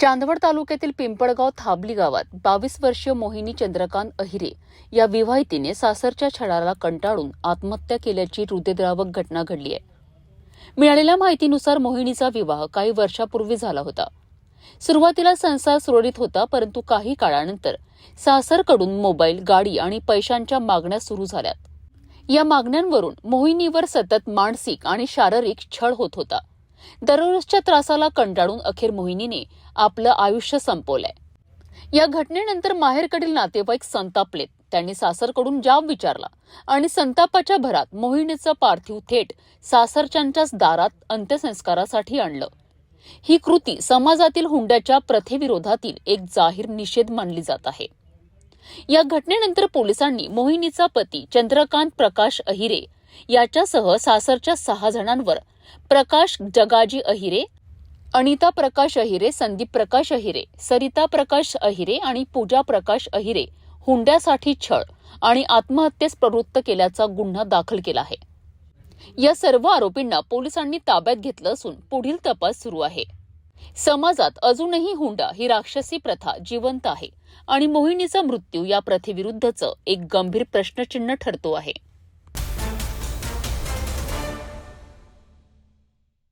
चांदवड तालुक्यातील पिंपळगाव थाबली गावात बावीस वर्षीय मोहिनी चंद्रकांत अहिरे या विवाहितीने सासरच्या छळाला कंटाळून आत्महत्या केल्याची हृदयद्रावक घटना घडली आहे. मिळालेल्या माहितीनुसार मोहिनीचा विवाह काही वर्षापूर्वी झाला होता. सुरुवातीला संसार सुरळीत होता परंतु काही काळानंतर सासरकडून मोबाईल गाडी आणि पैशांच्या मागण्या सुरू झाल्यात. या मागण्यांवरून मोहिनीवर सतत मानसिक आणि शारीरिक छळ होत होता. दररोजच्या त्रासाला कंटाळून अखेर मोहिनीने आपलं आयुष्य संपवलंय. या घटनेनंतर माहेरकडील नातेवाईक संतापलेत त्यांनी सासरकडून जाब विचारला आणि संतापाच्या भरात मोहिनीचं पार्थिव थेट सासरच्यांच्याच दारात अंत्यसंस्कारासाठी आणलं. ही कृती समाजातील हुंड्याच्या प्रथेविरोधातील एक जाहीर निषेध मानली जात आहे. या घटनेनंतर पोलिसांनी मोहिनीचा पती चंद्रकांत प्रकाश अहिरे याच्यासह सासरच्या सहा जणांवर प्रकाश जगाजी अहिरे अनिता प्रकाश अहिरे संदीप प्रकाश अहिरे सरिता प्रकाश अहिरे आणि पूजा प्रकाश अहिरे हुंड्यासाठी छळ आणि आत्महत्येस प्रवृत्त केल्याचा गुन्हा दाखल केला आहे. या सर्व आरोपींना पोलिसांनी ताब्यात घेतलं असून पुढील तपास सुरू आहे. समाजात अजूनही हुंडा ही राक्षसी प्रथा जिवंत आहे आणि मोहिनीचा मृत्यू या प्रथेविरुद्धचं एक गंभीर प्रश्नचिन्ह ठरतो आहे.